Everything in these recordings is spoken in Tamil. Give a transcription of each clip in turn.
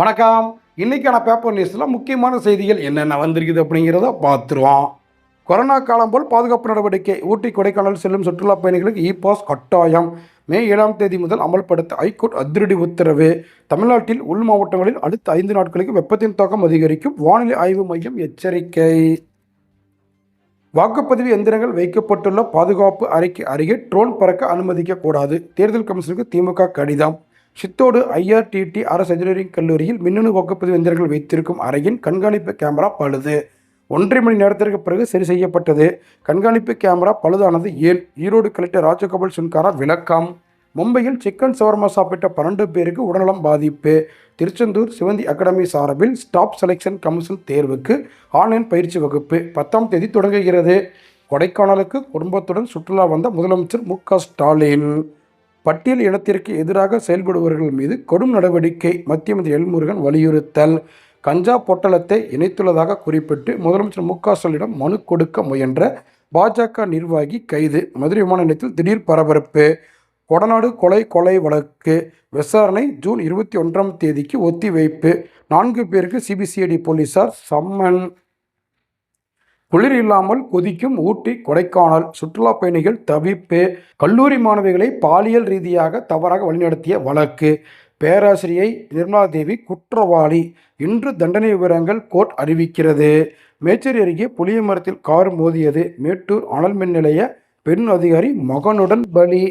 வணக்கம். இன்னைக்கான பேப்பர் நியூஸில் முக்கியமான செய்திகள் என்னென்ன வந்திருக்குது அப்படிங்கிறத பார்த்துருவோம். கொரோனா காலம் போல் பாதுகாப்பு நடவடிக்கை ஊட்டி கொடைக்கானல் செல்லும் சுற்றுலா பயணிகளுக்கு இ பாஸ் கட்டாயம். மே ஏழாம் தேதி முதல் அமல்படுத்த ஐகோர்ட் அதிரடி உத்தரவு. தமிழ்நாட்டில் உள் மாவட்டங்களில் அடுத்த ஐந்து நாட்களுக்கு வெப்பத்தின் தாக்கம் அதிகரிக்கும் வானிலை ஆய்வு மையம் எச்சரிக்கை. வாக்குப்பதிவு எந்திரங்கள் வைக்கப்பட்டுள்ள பாதுகாப்பு அறைக்கு அருகே ட்ரோன் பறக்க அனுமதிக்கக்கூடாது. தேர்தல் கமிஷனுக்கு திமுக கடிதம். சித்தோடு ஐஆர்டிடி அரசு இன்ஜினியரிங் கல்லூரியில் மின்னணு வாக்குப்பதிவு எந்திரங்கள் வைத்திருக்கும் அறையின் கண்காணிப்பு கேமரா பழுது. ஒன்றரை மணி நேரத்திற்கு பிறகு சரி செய்யப்பட்டது. கண்காணிப்பு கேமரா பழுதானது ஏன்? ஈரோடு கலெக்டர் ராஜகோபால் சுன்காரா விளக்கம். மும்பையில் சிக்கன் சவர்மா சாப்பிட்ட பன்னெண்டு பேருக்கு உடல்நலம் பாதிப்பு. திருச்செந்தூர் சிவந்தி அகாடமி சார்பில் ஸ்டாப் செலெக்ஷன் கமிஷன் தேர்வுக்கு ஆன்லைன் பயிற்சி வகுப்பு பத்தாம் தேதி தொடங்குகிறது. கொடைக்கானலுக்கு குடும்பத்துடன் சுற்றுலா வந்த முதலமைச்சர் மு க ஸ்டாலின். பட்டியல் இடத்திற்கு எதிராக செயல்படுபவர்கள் மீது கொடும் நடவடிக்கை மத்திய மந்திரி எல்முருகன் வலியுறுத்தல். கஞ்சா பொட்டலத்தை இணைத்துள்ளதாக குறிப்பிட்டு முதலமைச்சர் மு க ஸ்டாலினிடம் மனு கொடுக்க முயன்ற பாஜக நிர்வாகி கைது. மதுரை விமான நிலையத்தில் திடீர் பரபரப்பு. கொடநாடு கொலை கொலை வழக்கு. விசாரணை ஜூன் இருபத்தி ஒன்றாம் தேதிக்கு ஒத்திவைப்பு. நான்கு பேருக்கு சிபிசிஐடி போலீசார் சம்மன். குளிர் இல்லாமல் கொதிக்கும் ஊட்டி கொடைக்கானல் சுற்றுலா பயணிகள் தவிப்பு. கல்லூரி மாணவிகளை பாலியல் ரீதியாக தவறாக வழிநடத்திய வழக்கு. பேராசிரியை நிர்மலா தேவி குற்றவாளி. இன்று தண்டனை விவரங்கள் கோர்ட் அறிவிக்கிறது. மேச்சேரி அருகே புளிய மரத்தில் கார் மோதியது. மேட்டூர் அனல் மின் நிலைய பெண் அதிகாரி மகனுடன் பலி.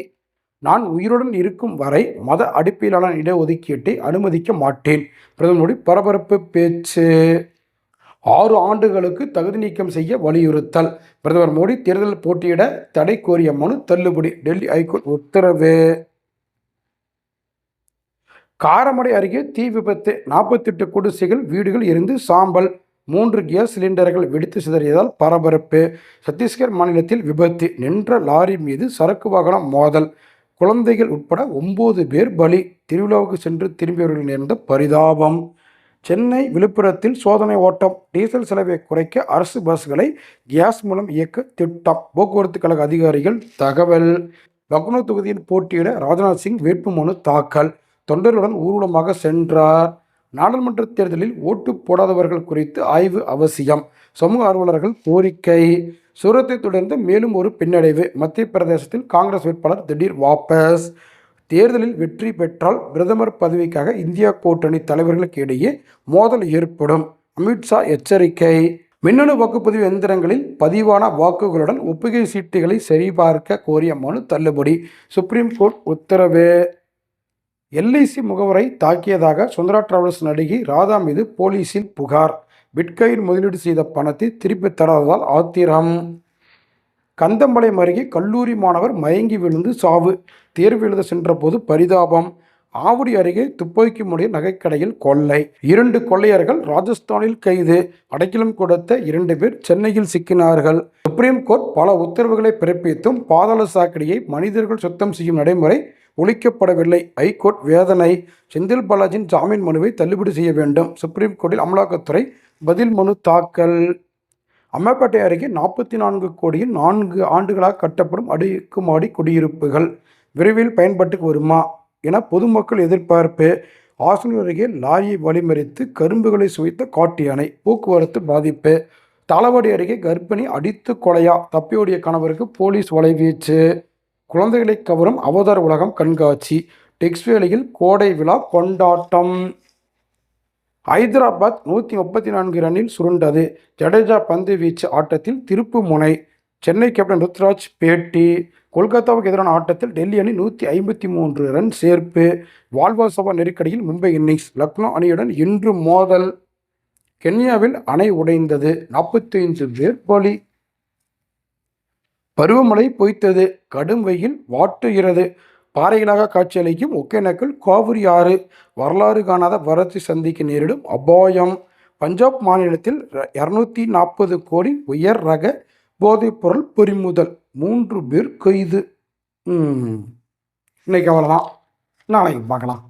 நான் உயிருடன் இருக்கும் வரை மத அடிப்படையிலான இடஒதுக்கீட்டை அனுமதிக்க மாட்டேன். பிரதமர் பரபரப்பு பேச்சு. ஆறு ஆண்டுகளுக்கு தகுதி நீக்கம் செய்ய வலியுறுத்தல். பிரதமர் மோடி தேர்தல் போட்டியிட தடை கோரிய மனு தள்ளுபடி. டெல்லி ஹைகோர்ட் உத்தரவு. காரமடை அருகே தீ விபத்து. நாற்பத்தெட்டு குடிசைகள் வீடுகள் எரிந்து சாம்பல். மூன்று கேஸ் சிலிண்டர்கள் வெடித்து சிதறியதால் பரபரப்பு. சத்தீஸ்கர் மாநிலத்தில் விபத்து. நின்ற லாரி மீது சரக்கு வாகனம் மோதல். குழந்தைகள் உட்பட ஒம்பது பேர் பலி. திருவிழாவுக்கு சென்று திரும்பியவர்கள் நேர்ந்த பரிதாபம்? சென்னை விழுப்புரத்தில் சோதனை ஓட்டம் டீசல் செலவை குறைக்க அரசு பஸ்களை கேஸ் மூலம் இயக்க திட்டம். போக்குவரத்து கழக அதிகாரிகள் தகவல். லக்னோ தொகுதியில் போட்டியிட ராஜ்நாத் சிங் வேட்புமனு தாக்கல். தொண்டர்களுடன் ஊர்வலமாக சென்றார். நாடாளுமன்ற தேர்தலில் ஓட்டு போடாதவர்கள் குறித்து ஆய்வு அவசியம். சமூக ஆர்வலர்கள் கோரிக்கை. சூரத்தை தொடர்ந்து மேலும் ஒரு பின்னடைவு. மத்திய பிரதேசத்தில் காங்கிரஸ் வேட்பாளர் திடீர் வாபஸ். தேர்தலில் வெற்றி பெற்றால் பிரதமர் பதவிக்காக இந்தியா கூட்டணி தலைவர்களுக்கு இடையே மோதல் ஏற்படும். அமித்ஷா எச்சரிக்கை. மின்னணு வாக்குப்பதிவு எந்திரங்களில் பதிவான வாக்குகளுடன் ஒப்புகை சீட்டுகளை சரிபார்க்க கோரிய மனு தள்ளுபடி. சுப்ரீம் கோர்ட் உத்தரவு. எல்ஐசி முகவரை தாக்கியதாக சுந்தரா டிராவல்ஸ் நடிகை ராதா மீது போலீசில் புகார். பிட்காயின் முதலீடு செய்த பணத்தை திருப்பித் தராததால் ஆத்திரம். கந்தம்பாளையம் அருகே கல்லூரி மாணவர் மயங்கி விழுந்து சாவு. தேர்வு எழுத சென்றபோது பரிதாபம். ஆவடி அருகே துப்பாக்கி முடைய நகைக்கடையில் கொள்ளை. இரண்டு கொள்ளையர்கள் ராஜஸ்தானில் கைது. அடைக்கலம் கொடுத்த இரண்டு பேர் சென்னையில் சிக்கினார்கள். சுப்ரீம் கோர்ட் பல உத்தரவுகளை பிறப்பித்தும் பாதாள சாக்கடியை மனிதர்கள் சுத்தம் செய்யும் நடைமுறை ஒழிக்கப்படவில்லை. ஐகோர்ட் வேதனை. செந்தில் பாலாஜியின் ஜாமீன் மனுவை தள்ளுபடி செய்ய வேண்டும். சுப்ரீம் கோர்ட்டில் அமலாக்கத்துறை பதில் மனு தாக்கல். அம்மாப்பேட்டை அருகே நாற்பத்தி நான்கு கோடியில் நான்கு ஆண்டுகளாக கட்டப்படும் அடுக்குமாடி குடியிருப்புகள். விரைவில் பயன்பாட்டுக்கு வருமா என பொதுமக்கள் எதிர்பார்ப்பு. ஆசனூர் அருகே லாரியை வழிமறித்து கரும்புகளை சுவைத்த காட்டு யானை போக்குவரத்து பாதிப்பு. தளவாடி அருகே கர்ப்பிணி அடித்து கொலையா தப்பியோடிய கணவருக்கு போலீஸ் வலைவீச்சு குழந்தைகளை கவரும் அவதார உலகம் கண்காட்சி. டெக்ஸ்வேலியில் கோடை விழா கொண்டாட்டம். ஐதராபாத் நூற்றி முப்பத்தி நான்கு ரன்னில் சுருண்டது. ஜடேஜா பந்து வீச்சு ஆட்டத்தில் திருப்பு முனை. சென்னை கேப்டன் ருத்ராஜ் பேட்டி கொல்கத்தாவுக்கு எதிரான ஆட்டத்தில் டெல்லி அணி நூற்றி ஐம்பத்தி மூன்று ரன் சேர்ப்பு. வால்வாசவா நெருக்கடியில் மும்பை இன்னிங்ஸ் லக்னோ அணியுடன் இன்று மோதல். கென்யாவில் அணை உடைந்தது. நாற்பத்தைந்து பேர் பலி பருவமழை பொய்த்தது. கடும் வெயில் வாட்டுகிறது. பாறைகளாக காட்சியளிக்கும் ஒகேனக்கல் காவிரி ஆறு. வரலாறு காணாத வறட்சி சந்திக்க நேரிடும் அபாயம். பஞ்சாப் மாநிலத்தில் இரநூத்தி நாற்பது கோடி உயர் ரக போதைப்பொருள் பறிமுதல். மூன்று பேர் கைது. இன்னைக்கு அவ்வளோதான் நாளைக்கு பார்க்கலாம்.